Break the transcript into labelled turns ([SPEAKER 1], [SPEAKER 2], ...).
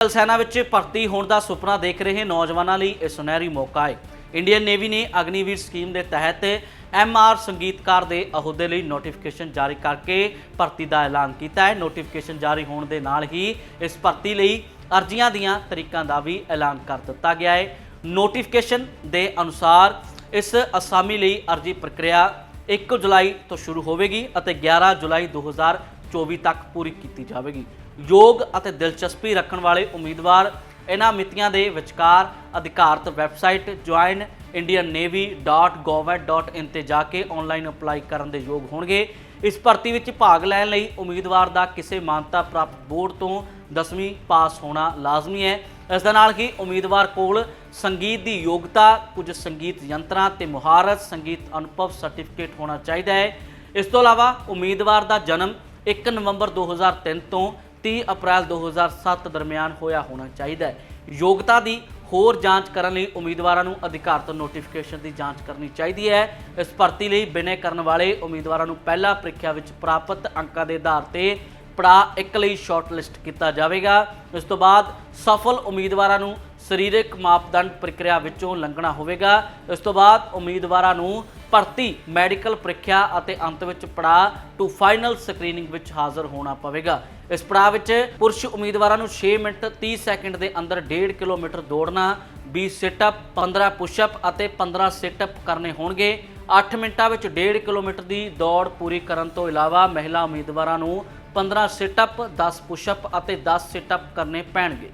[SPEAKER 1] ਜਲ ਸੈਨਾ ਵਿੱਚ ਭਰਤੀ ਹੋਣ ਦਾ ਸੁਪਨਾ ਦੇਖ ਰਹੇ ਨੌਜਵਾਨਾਂ ਲਈ ਇਹ ਸੁਨਹਿਰੀ ਮੌਕਾ ਹੈ। ਇੰਡੀਅਨ ਨੇਵੀ ਨੇ ਅਗਨੀਵੀਰ ਸਕੀਮ ਦੇ ਤਹਿਤ ਐਮਆਰ ਸੰਗੀਤਕਾਰ ਦੇ ਅਹੁਦੇ ਲਈ ਨੋਟੀਫਿਕੇਸ਼ਨ ਜਾਰੀ ਕਰਕੇ ਭਰਤੀ ਦਾ ਐਲਾਨ ਕੀਤਾ ਹੈ। ਨੋਟੀਫਿਕੇਸ਼ਨ ਜਾਰੀ ਹੋਣ ਦੇ ਨਾਲ ਹੀ ਇਸ ਭਰਤੀ ਲਈ ਅਰਜ਼ੀਆਂ ਦੀਆਂ ਤਰੀਕਾਂ ਦਾ ਵੀ ਐਲਾਨ ਕਰ ਦਿੱਤਾ ਗਿਆ ਹੈ। ਨੋਟੀਫਿਕੇਸ਼ਨ ਦੇ ਅਨੁਸਾਰ ਇਸ ਅਸਾਮੀ ਲਈ ਅਰਜ਼ੀ ਪ੍ਰਕਿਰਿਆ 1 ਜੁਲਾਈ ਤੋਂ ਸ਼ੁਰੂ ਹੋਵੇਗੀ ਅਤੇ 11 ਜੁਲਾਈ 2024 ਤੱਕ ਪੂਰੀ ਕੀਤੀ ਜਾਵੇਗੀ। ਯੋਗ ਅਤੇ ਦਿਲਚਸਪੀ ਰੱਖਣ ਵਾਲੇ ਉਮੀਦਵਾਰ ਇਹਨਾਂ ਮਿਤੀਆਂ ਦੇ ਵਿਚਕਾਰ ਅਧਿਕਾਰਤ ਵੈਬਸਾਈਟ joinindiannavy.gov.in ਤੇ ਜਾ ਕੇ ਆਨਲਾਈਨ ਅਪਲਾਈ ਕਰਨ ਦੇ ਯੋਗ ਹੋਣਗੇ। ਇਸ ਭਰਤੀ ਵਿੱਚ ਭਾਗ ਲੈਣ ਲਈ ਉਮੀਦਵਾਰ ਦਾ ਕਿਸੇ ਮਾਨਤਾ ਪ੍ਰਾਪਤ ਬੋਰਡ ਤੋਂ 10ਵੀਂ ਪਾਸ ਹੋਣਾ ਲਾਜ਼ਮੀ ਹੈ। ਇਸ ਦੇ ਨਾਲ ਹੀ ਉਮੀਦਵਾਰ ਕੋਲ ਸੰਗੀਤ ਦੀ ਯੋਗਤਾ, ਕੁਝ ਸੰਗੀਤ ਯੰਤਰਾਂ ਤੇ ਮੁਹਾਰਤ, ਸੰਗੀਤ ਅਨੁਭਵ ਸਰਟੀਫਿਕੇਟ ਹੋਣਾ ਚਾਹੀਦਾ ਹੈ। ਇਸ ਤੋਂ ਇਲਾਵਾ ਉਮੀਦਵਾਰ ਦਾ ਜਨਮ 1 ਨਵੰਬਰ 2003 ਤੋਂ 30 ਅਪ੍ਰੈਲ 2007 ਦਰਮਿਆਨ ਹੋਇਆ ਹੋਣਾ ਚਾਹੀਦਾ ਹੈ। ਯੋਗਤਾ ਦੀ ਹੋਰ ਜਾਂਚ ਕਰਨ ਲਈ ਉਮੀਦਵਾਰਾਂ ਨੂੰ ਅਧਿਕਾਰਤ ਨੋਟੀਫਿਕੇਸ਼ਨ ਦੀ ਜਾਂਚ ਕਰਨੀ ਚਾਹੀਦੀ ਹੈ। ਇਸ ਭਰਤੀ ਲਈ ਬਿਨੇ ਕਰਨ ਵਾਲੇ ਉਮੀਦਵਾਰਾਂ ਨੂੰ ਪਹਿਲਾ ਪ੍ਰੀਖਿਆ ਵਿੱਚ ਪ੍ਰਾਪਤ ਅੰਕਾਂ ਦੇ ਆਧਾਰ ਤੇ ਪੜਾਅ ਇੱਕ ਲਈ ਸ਼ਾਰਟਲਿਸਟ ਕੀਤਾ ਜਾਵੇਗਾ। ਇਸ ਤੋਂ ਬਾਅਦ ਸਫਲ ਉਮੀਦਵਾਰਾਂ ਨੂੰ ਸਰੀਰਕ ਮਾਪਦੰਡ ਪ੍ਰਕਿਰਿਆ ਵਿੱਚੋਂ ਲੰਘਣਾ ਹੋਵੇਗਾ। ਇਸ ਤੋਂ ਬਾਅਦ ਉਮੀਦਵਾਰਾਂ ਨੂੰ ਭਰਤੀ ਮੈਡੀਕਲ ਪ੍ਰੀਖਿਆ ਅਤੇ ਅੰਤ ਵਿੱਚ ਪੜਾਅ ਟੂ ਫਾਈਨਲ ਸਕਰੀਨਿੰਗ ਵਿੱਚ ਹਾਜ਼ਰ ਹੋਣਾ ਪਵੇਗਾ। ਇਸ ਪੜਾਅ ਵਿੱਚ ਪੁਰਸ਼ ਉਮੀਦਵਾਰਾਂ ਨੂੰ 6 ਮਿੰਟ 30 ਸੈਕਿੰਡ ਦੇ ਅੰਦਰ 1.5 ਕਿਲੋਮੀਟਰ ਦੌੜਨਾ 20 ਸਿਟ-ਅਪ 15 ਪੁਸ਼-ਅਪ ਅਤੇ 15 ਸਿਟਅਪ ਕਰਨੇ ਹੋਣਗੇ। 8 ਮਿੰਟਾਂ ਵਿੱਚ 1.5 ਕਿਲੋਮੀਟਰ ਦੀ ਦੌੜ ਪੂਰੀ ਕਰਨ ਤੋਂ ਇਲਾਵਾ ਮਹਿਲਾ ਉਮੀਦਵਾਰਾਂ ਨੂੰ 15 ਸਿਟ-ਅਪ 10 ਪੁਸ਼-ਅਪ ਅਤੇ 10 ਸਿਟ-ਅਪ ਕਰਨੇ ਪੈਣਗੇ।